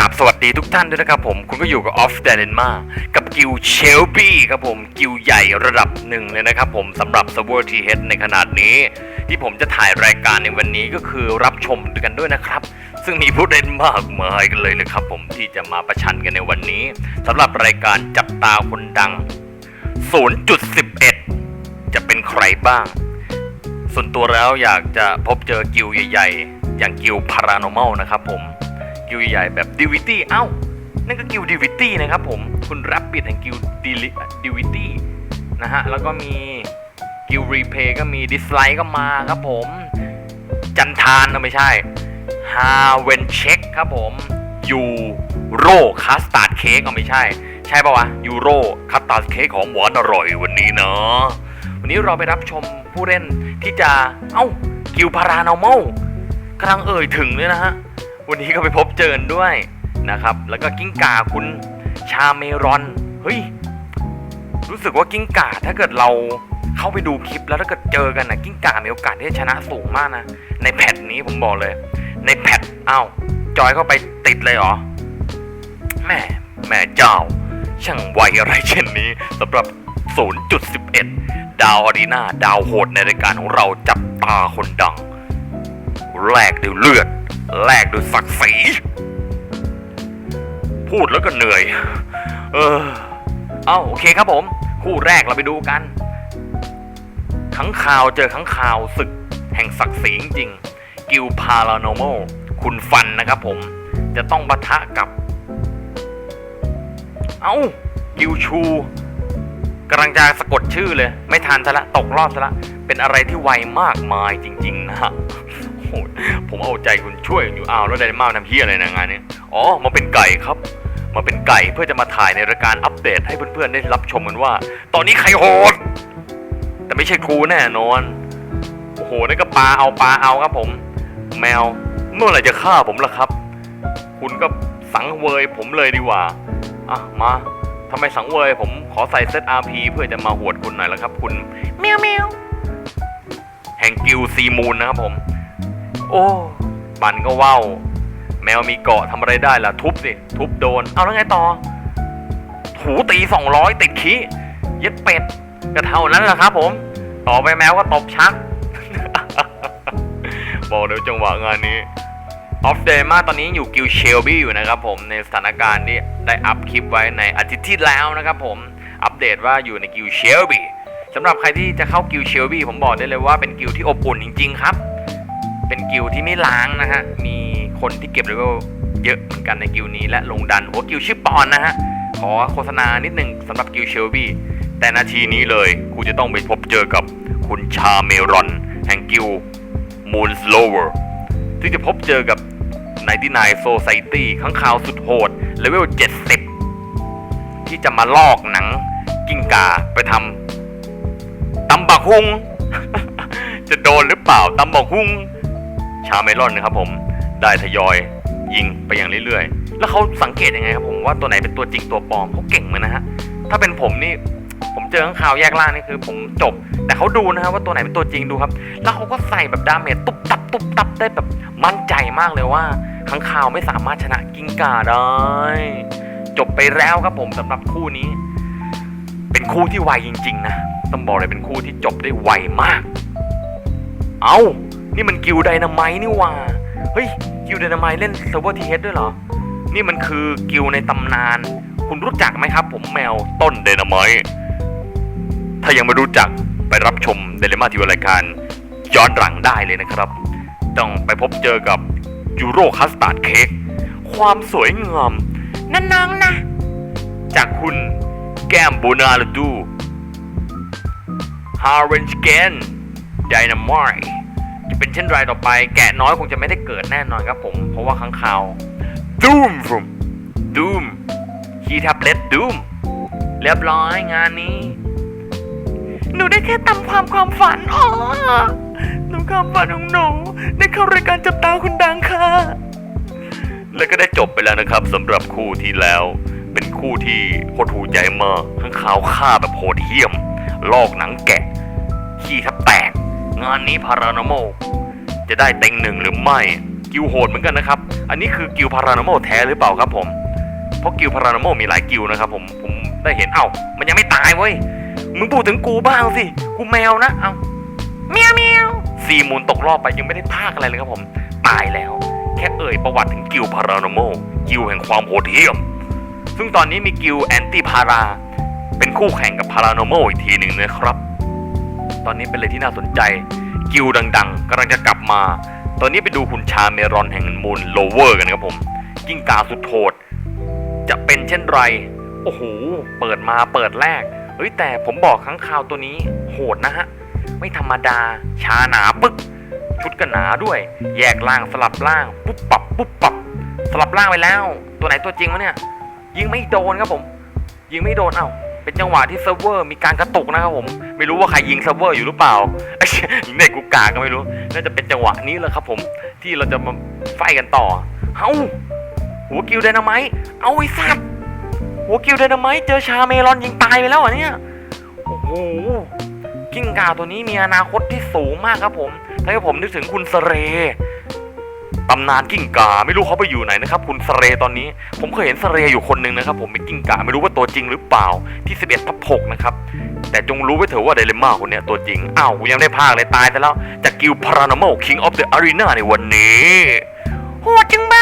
ราบสวัสดีทุกท่านด้วยนะครับผมคุณก็อยู่กับออฟเดนมากับกิลเชลบี้ครับผมกิลใหญ่ระดับหนึ่งเลยนะครับผมสำหรับ s e r v e r t h ในขนาดนี้ ที่ผมจะถ่ายรายการในวันนี้ก็คือรับชมกันด้วยนะครับ ซึ่งมีผู้เล่นมากมายกันเลยนะครับผมที่จะมาประชันกันในวันนี้สำหรับรายการจับตาคนดัง 0.11 จะเป็นใครบ้าง ส่วนตัวแล้วอยากจะพบเจอกิลใหญ่ ๆ อย่างกิลพารานอมัลนะครับผม กิลใหญ่แบบดิวิตี้เอ้า นั่นก็กิลดิวิตี้นะครับผม คุณรับบิดแห่งกิลดิวิตี้นะฮะ แล้วก็มีกิลรีเพย์ก็มีดิสไลค์ก็มาครับผม จันทานก็ไม่ใช่ฮาเวนเช็คครับผมยูโรคัสตาร์ดเค้กก็ไม่ใช่ ใช่ปะวะยูโรคัสตาร์ดเค้กของหวานอร่อยวันนี้เนาะวันนี้เราไปรับชมผู้เล่นที่จะ เอ้า กิลพารานอมลกำลังเอ่ยถึงเลยนะฮะ วันนี้ก็ไปพบเจอกันด้วยนะครับ แล้วก็กิ้งก่าคุณชาเมรอน เฮ้ย รู้สึกว่ากิ้งก่าถ้าเกิดเราเข้าไปดูคลิปแล้วถ้าเกิดเจอกันนะกิ้งก่ามีโอกาสที่จะชนะสูงมากนะ ในแพทนี้ผมบอกเลย ในแพทอ้าวจอยเข้าไปติดเลยเหรอแม่แม่เจ้า ช่างไวอะไรเช่นนี้สำหรับ 0.11 ดาวอารีนาดาวโหดในรายการของเราจับตาคนดังแลกด้วยเลือด แลกด้วยศักดิ์ศรีพูดแล้วก็เหนื่อย เออ เอาโอเคครับผม คู่แรกเราไปดูกันขังข่าวเจอขังข่าวศึกแห่งศักดิ์ศรีจริงๆกิลพาราโนโมคุณฟันนะครับผม จะต้องปะทะกับ เอา้ากิลชูกำลังจะสะกดชื่อเลย ไม่ทันซะละ ตกรอบซะละ เป็นอะไรที่ไวมากมายจริง ๆ นะฮะ โหผมเอาใจคุณช่วยอยู่อ้าวแล้วไดมาทำเฮียอะไรนะงานนี้อ๋อมาเป็นไก่ครับ มาเป็นไก่เพื่อจะมาถ่ายในรายการอัปเดตให้เพื่อนๆได้รับชมกันว่า ตอนนี้ใครโหด แต่ไม่ใช่ครูแน่นอนโอ้โหนั่นก็ปลาเอาปลาเอาครับผม แมวเมื่อไหร่จะฆ่าผมล่ะครับ คุณก็สังเวยผมเลยดีกว่าอะมาทำไมสังเวยผมขอใส่เซต RP เพื่อจะมาหวดคุณหน่อยละครับ คุณแมวแมวแห่งกิลซีมูนนะครับผม โอ้ มันก็ว่าวแมวมีเกาะทำอะไรได้ล่ะ ทุบสิ ทุบโดน เอาแล้วไงต่อถูตีสองร้อยติดขี้เย็ดเป็ดก็เท่านั้นแหละครับผม ต่อไปแมวก็ตบชัก บอกเดี๋ยวจังหวะงานนี้ออฟเดมาตอนนี้อยู่กิลเชลบี้อยู่นะครับผมในสถานการณ์ที่ได้อัพคลิปไว้ในอาทิตย์ที่แล้วนะครับผมอัปเดตว่าอยู่ในกิลเชลบี้สำหรับใครที่จะเข้ากิลเชลบี้ผมบอกได้เลยว่าเป็นกิลที่อบอุ่นจริง ๆ ครับ เป็นกิลที่ไม่ล้างนะฮะ มีคนที่เก็บเลเวลเยอะเหมือนกันในกิลนี้และลงดันหัวกิลชื่อปอนนะฮะ ขอโฆษณานิดนึงสำหรับกิลเชลบี้แต่นาทีนี้เลยกูจะต้องไปพบเจอกับคุณชาเมรอน แห่งกิลมูนสโลเวอร์ซึ่งจะพบเจอกับ99 Society ข้างข่าวสุดโหดเลเวล 70 ที่จะมาลอกหนังกิ้งกาไปทำตำบักฮุง จะโดนหรือเปล่าตำบักฮุง ชาเมลอนนะครับผมได้ทยอยยิงไปอย่างเรื่อยๆ แล้วเขาสังเกตยังไงครับผมว่าตัวไหนเป็นตัวจริงตัวปลอมเขาเก่งเหมือนนะฮะถ้าเป็นผมนี่ผมเจอข้างข่าวแยกล่างนี่คือ ผมจบ แต่เขาดูนะครับว่าตัวไหนเป็นตัวจริงดูครับ แล้วเขาก็ใส่แบบดาเมจตุบตับตุบตับได้แบบมั่นใจมากเลยว่าข้างข่าวไม่สามารถชนะกิ้งก่าได้จบไปแล้วครับผมสำหรับคู่นี้ เป็นคู่ที่ไวจริง ๆ นะต้องบอกเลยเป็นคู่ที่จบได้ไวมาก เอา้า นี่มันกิลไดนาไมนี่ว่าเฮ้ยกิลไดนาไมเล่นเซิร์ฟเวอร์ทีเฮดด้วยเหรอ นี่มันคือกิลในตำนาน คุณรู้จักไหมครับ ผมแมวต้นไดนาไมถ้ายังไม่รู้จักไปรับชมเดลิมาทีวีรายการย้อนหลังได้เลยนะครับ ต้องไปพบเจอกับยูโรคัสตาร์ดเค้กความสวยงามนั่นน้องนะ จากคุณแก้มโบนาลดูฮาร์เรนสเกนไดนามาย เป็นเช่นไรต่อไป แกะน้อยคงจะไม่ได้เกิดแน่นอนครับผม เพราะว่าข้างข่าวดูมฟมดูมคีย์แท็บเล็ตดูมเรียบร้อยงานนี้ หนูได้แค่ตามความความฝันอ๋อหนูความฝันของหนูได้เข้ารายการจับตาคุณดังค่ะ แล้วก็ได้จบไปแล้วนะครับสำหรับคู่ที่แล้ว เป็นคู่ที่โคตรหูใจมากข้างข่าวฆ่าแบบโหดเหี้ยม ลอกหนังแกะขี้ทับแตกงานนี้พารานโม จะได้เต็งหนึ่งหรือไม่ กิลโหดเหมือนกันนะครับ อันนี้คือกิลพารานอมแท้หรือเปล่าครับผม เพราะกิลพารานอมมีหลายกิลนะครับผม ผมได้เห็น เอ้า มันยังไม่ตายเว้ย มึงพูดถึงกูบ้างสิ กูแมวนะ เอ้าเมียวเมียวสี่มูลตกรอบไปยังไม่ได้พากอะไรเลยครับผม ตายแล้ว แค่เอ่ยประวัติถึงกิลพารานอมกิลแห่งความโหดเหี้ยม ซึ่งตอนนี้มีกิลแอนตี้พารา เป็นคู่แข่งกับพารานอมอีกทีหนึ่งนะครับ ตอนนี้เป็นอะไรที่น่าสนใจ กิลดังๆกำลังจะกลับมา ตอนนี้ไปดูคุณชาเมรอนแห่งมูลโลเวอร์กันครับผม กิ้งกาสุดโหด จะเป็นเช่นไร โอ้โห เปิดมาเปิดแรก เฮ้ยแต่ผมบอกข้างข่าวตัวนี้โหดนะฮะ ไม่ธรรมดา ชาหนาปึ๊ก ชุดก็หนาด้วย แยกล่างสลับล่าง ปุ๊บปับปุ๊บปับ สลับล่างไปแล้ว ตัวไหนตัวจริงวะเนี่ย ยิงไม่โดนครับผม ยิงไม่โดนเอ้า เป็นจังหวะที่เซิร์ฟเวอร์มีการกระตุกนะครับผมไม่รู้ว่าใครยิงเซิร์ฟเวอร์อยู่หรือเปล่าไอ้เหี้ยกูกาก็ไม่รู้น่าจะเป็นจังหวะนี้แหละครับผมที่เราจะมาไฟกันต่อเอ้าหัวกิวไดนาไมต์เอาไอ้สัตว์หัวกิวไดนาไมต์เจอชาเมลอนยิงตายไปแล้วเหรอะเนี่ยโอ้โหกิ้งก่าตัวนี้มีอนาคตที่สูงมากครับผมถ้าให้ผมนึกถึงคุณสเร ตำนานกิ้งก่าไม่รู้เขาไปอยู่ไหนนะครับคุณสเรตอนนี้ ผมเคยเห็นสเรอยู่คนหนึ่งนะครับ ผมเป็นกิ้งก่าไม่รู้ว่าตัวจริงหรือเปล่าที่ 11ทับ6นะครับแต่จงรู้ไว้เถอะว่าเดเลม่าคนนี้ตัวจริงอ้าวกูยังได้พากเลยตายไปแล้วจากกิลพารานอม King of the Arena ในวันนี้โหดจังไป